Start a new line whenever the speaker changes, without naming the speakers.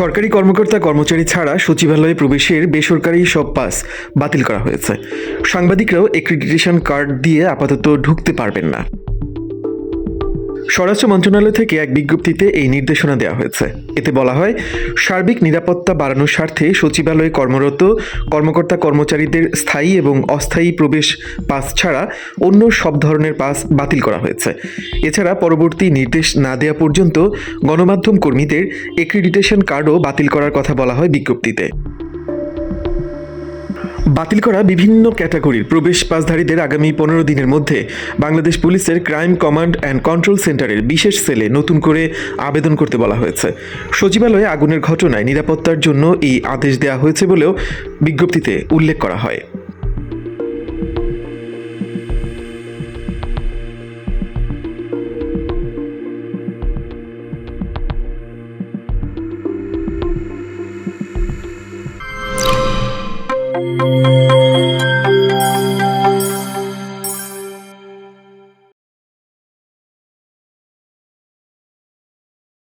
সরকারি কর্মকর্তা কর্মচারী ছাড়া সচিবালয়ে প্রবেশের বেসরকারি সব পাস বাতিল করা হয়েছে। সাংবাদিকরাও এক্রিডিটেশন কার্ড দিয়ে আপাতত ঢুকতে পারবেন না। স্বরাষ্ট্র মন্ত্রণালয় থেকে এক বিজ্ঞপ্তিতে এই নির্দেশনা দেওয়া হয়েছে। এতে বলা হয়, সার্বিক নিরাপত্তা বাড়ানোর স্বার্থে সচিবালয়ে কর্মরত কর্মকর্তা কর্মচারীদের স্থায়ী এবং অস্থায়ী প্রবেশ পাস ছাড়া অন্য সব ধরনের পাস বাতিল করা হয়েছে। এছাড়া পরবর্তী নির্দেশ না দেওয়া পর্যন্ত গণমাধ্যম কর্মীদের এক্রিডিটেশন কার্ডও বাতিল করার কথা বলা হয় বিজ্ঞপ্তিতে। বাতিল করা বিভিন্ন ক্যাটাগরির প্রবেশ পাসধারীদের আগামী পনেরো দিনের মধ্যে বাংলাদেশ পুলিশের ক্রাইম কমান্ড অ্যান্ড কন্ট্রোল সেন্টারের বিশেষ সেলে নতুন করে আবেদন করতে বলা হয়েছে। সচিবালয়ে আগুনের ঘটনায় নিরাপত্তার জন্য এই আদেশ দেওয়া হয়েছে বলেও বিজ্ঞপ্তিতে উল্লেখ করা হয়।